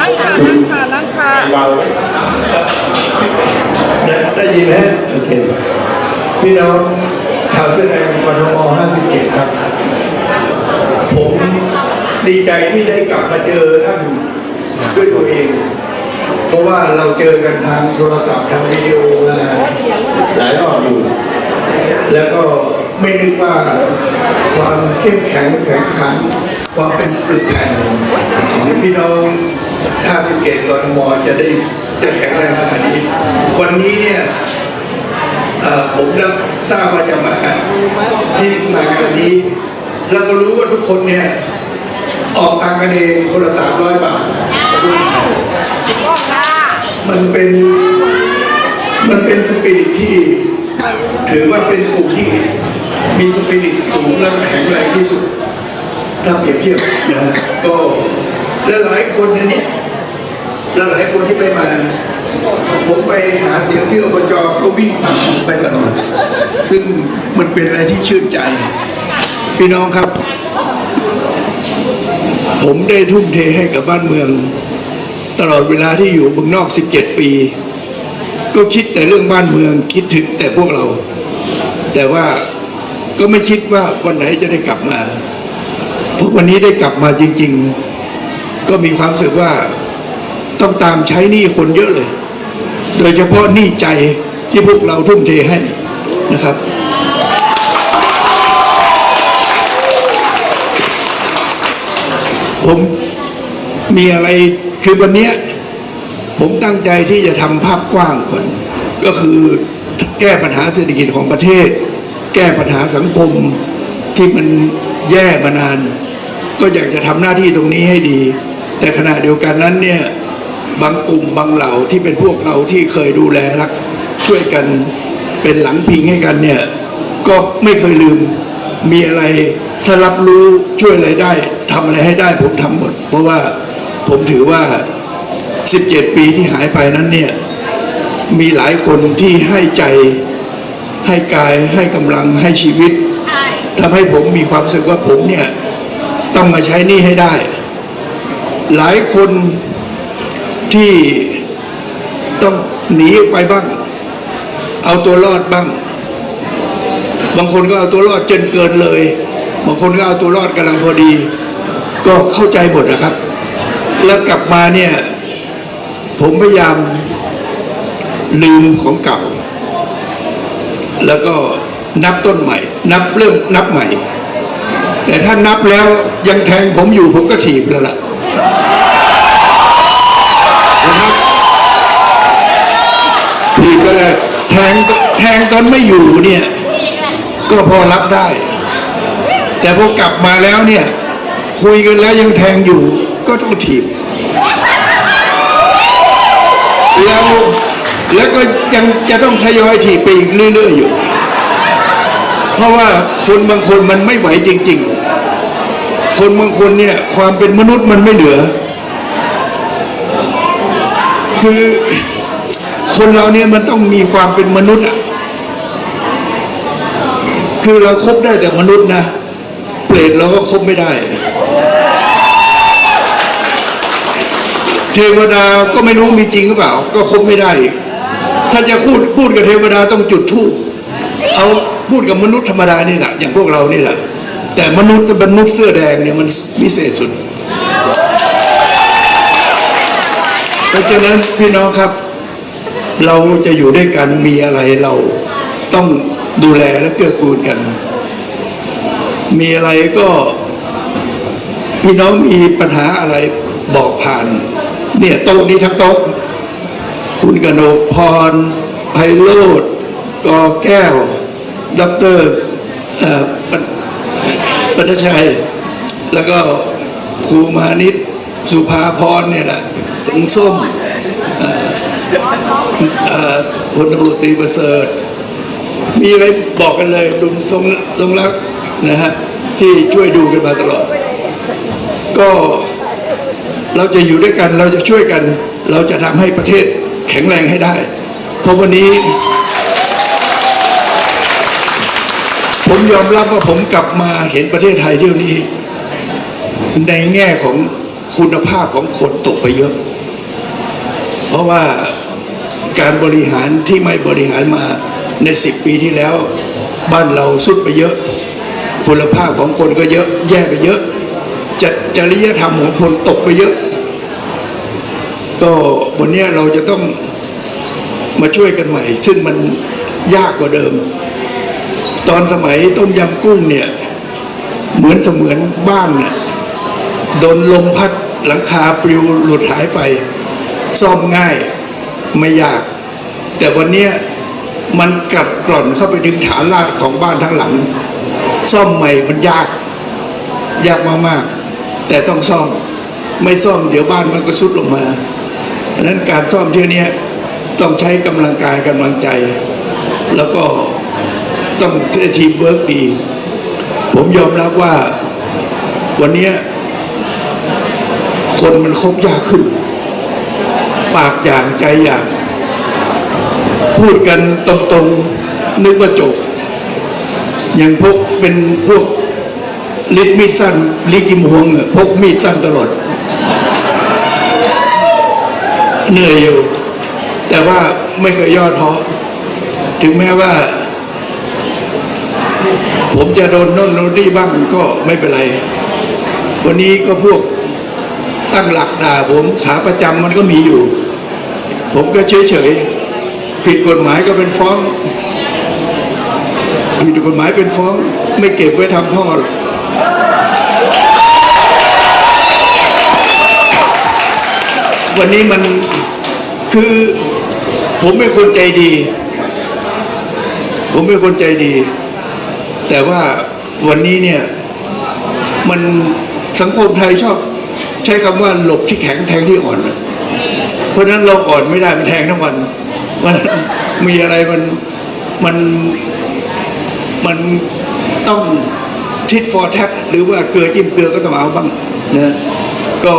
นั่งค่ะนั่งค่ะนั่งค่ะวางไว้ได้ยินไหมโอเคพี่น้องข่าวเสื้อแดงกทม57 ครับ ผมดีใจที่ได้กลับมาเจอท่านด้วยตัวเอง เพราะว่าเราเจอกันทางโทรศัพท์ทางวิดีโอมาหลายรอบอยู่ แล้วก็ ไม่นึกว่าความเข้มแข็งแข็งขันความเป็นปึกแผ่นของพี่น้อง57กทมจะได้จะแข็งแรงขนาดนี้ วันนี้เนี่ยผมได้ทราบว่าจะมาที่มางานนี้ แล้วก็รู้ว่าทุกคนเนี่ยออกตังกันเองคนละ300บาท มันเป็นมันเป็นสปิริตที่ ถือว่าเป็นกลุ่มที่ มีสปิริตสูงและแข็งแรงที่สุดถ้าเปรียบเทียบนะฮะก็และหลายคนในนี้และหลายคนที่ไปมา ผมไปหาเสียงที่อบจก็วิ่งตามไปตลอดซึ่งมันเป็นอะไรที่ชื่นใจ พี่น้องครับ ผมได้ทุ่มเทให้กับบ้านเมือง ตลอดเวลาที่อยู่เมืองนอก 17 ปี ก็คิดแต่เรื่องบ้านเมืองคิดถึงแต่พวกเรา แต่ว่า ก็ไม่คิดว่าวันไหนจะได้กลับมาพวกวันนี้ได้กลับมาจริง ๆ ก็มีความรู้สึกว่าต้องตามใช้หนี้คนเยอะเลย โดยเฉพาะหนี้ใจที่พวกเราทุ่มเทให้นะครับ ผมมีอะไรคือวันนี้ผมตั้งใจที่จะทำภาพกว้างก่อน ก็คือแก้ปัญหาเศรษฐกิจของประเทศ แก้ปัญหาสังคมที่มันแย่มานาน ก็อยากจะทำหน้าที่ตรงนี้ให้ดี แต่ขณะเดียวกันนั้นเนี่ยบางกลุ่มบางเหล่าที่เป็นพวกเราที่เคยดูแลรักช่วยกันเป็นหลังพิงให้กันเนี่ยก็ไม่เคยลืมมีอะไรถ้ารับรู้ช่วยอะไรได้ทำอะไรให้ได้ผมทำหมด เพราะว่าผมถือว่า 17 ปีที่หายไปนั้นเนี่ยมีหลายคนที่ให้ใจ ให้กายให้กำลังให้ชีวิตทำให้ผมมีความรู้สึกว่าผมเนี่ย ต้องมาใช้หนี่ให้ได้ หลายคนที่ต้องหนีออกไปบ้าง เอาตัวรอดบ้าง บางคนก็เอาตัวรอดจนเกินเลย บางคนก็เอาตัวรอดกำลังพอดี ก็เข้าใจหมดนะครับ แล้วกลับมาเนี่ย ผมพยายามลืมของเก่า แล้วก็นับต้นใหม่ นับเริ่มนับใหม่ แต่ถ้านับแล้วยังแทงผมอยู่ผมก็ถีบแล้วล่ะนะครับถีบก็เลยแทงแทงตอนไม่อยู่เนี่ย ก็พอรับได้ แต่พอกลับมาแล้วเนี่ย คุยกันแล้วยังแทงอยู่ก็ต้องถีบแล้ว แล้วก็ยังจะต้องทยอยถีบไปอีกเรื่อยๆอยู่ เพราะว่าคนบางคนมันไม่ไหวจริง ๆ คนบางคนเนี่ยความเป็นมนุษย์มันไม่เหลือ คือคนเราเนี่ยมันต้องมีความเป็นมนุษย์อะคือเราคบได้แต่มนุษย์นะ เปรตเราก็คบไม่ได้ เทวดาก็ไม่รู้มีจริงหรือเปล่า ก็คบไม่ได้อีก ถ้าจะพูดพูดกับเทวดาต้องจุดธูปเอาพูดกับมนุษย์ธรรมดานี่แหละอย่างพวกเรานี่แหละแต่มนุษย์มนุษย์เสื้อแดงเนี่ยมันพิเศษสุด เพราะฉะนั้นพี่น้องครับ เราจะอยู่ด้วยกันมีอะไรเราต้องดูแลและเกื้อกูลกัน มีอะไรก็พี่น้องมีปัญหาอะไรบอกผ่าน เนี่ยโต๊ะนี้ทั้งโต๊ะ คุณกนกพรไพโรธกอแก้วดอกเตอรเอ่อปัปัทชัย แล้วก็ครูมานิตสุภาพรเนี่ยแหละลุงส้มเอ่อเอ่อพลตำรวจตรีประเสริฐ มีอะไรบอกกันเลยลุงทรงทรงรักนะฮะที่ช่วยดูกันมาตลอด ก็เราจะอยู่ด้วยกันเราจะช่วยกัน เราจะทำให้ประเทศ แข็งแรงให้ได้ เพราะวันนี้ ผมยอมรับว่าผมกลับมาเห็นประเทศไทยเที่ยวนี้ ในแง่ของคุณภาพของคนตกไปเยอะ เพราะว่าการบริหารที่ไม่บริหารมาในสิบปีที่แล้ว บ้านเราสุดไปเยอะ คุณภาพของคนก็เยอะ แย่ไปเยอะจจริยธรรมของคนตกไปเยอะ ก็วันนี้เราจะต้องมาช่วยกันใหม่ ซึ่งมันยากกว่าเดิม ตอนสมัยต้มยำกุ้งเนี่ย เหมือนเสมือนบ้านน่ะโดนลมพัดหลังคาปลิวหลุดหายไป ซ่อมง่ายไม่ยาก แต่วันนี้มันกลับกร่อนเข้าไปถึงฐานรากของบ้านทั้งหลัง ซ่อมใหม่มันยาก ยากมากๆ แต่ต้องซ่อม ไม่ซ่อมเดี๋ยวบ้านมันก็สุดลงมา นั้นการซ่อมเที่ยวนี้ต้องใช้กำลังกายกำลังใจ แล้วก็ต้องทีมเวิร์กดี ผมยอมรับว่าวันนี้คนมันคบยากขึ้น ปากอย่างใจอย่าง พูดกันตรงๆนึกว่าจบ อย่างพวกเป็นพวกลิดมีดสั้นลิกิมหวงพกมีดสั้นตลอด เหนื่อยอยู่ แต่ว่าไม่เคยย่อท้อถึงแม้ว่า ผมจะโดนโน่นโน่นนี่บ้างก็ไม่เป็นไร วันนี้ก็พวกตั้งหลักด่าผมขาประจำมันก็มีอยู่ ผมก็เฉยเฉยๆผิดกฎหมายก็เป็นฟ้องผิดกฎหมายเป็นฟ้อง ไม่เก็บไว้ทำพ่อหรอก วันนี้มันคือผมเป็นคนใจดี ผมเป็นคนใจดี แต่ว่าวันนี้เนี่ย มันสังคมไทยชอบ ใช้คำว่าหลบที่แข็งแทงที่อ่อน เพราะนั้นเราอ่อนไม่ได้มันแทงทั้งวันมันมีอะไรมันมันมันต้องทิดฟอร์แท็หรือว่าเกลือจิ้มเกลือก็ต้องเอาบ้างนะก็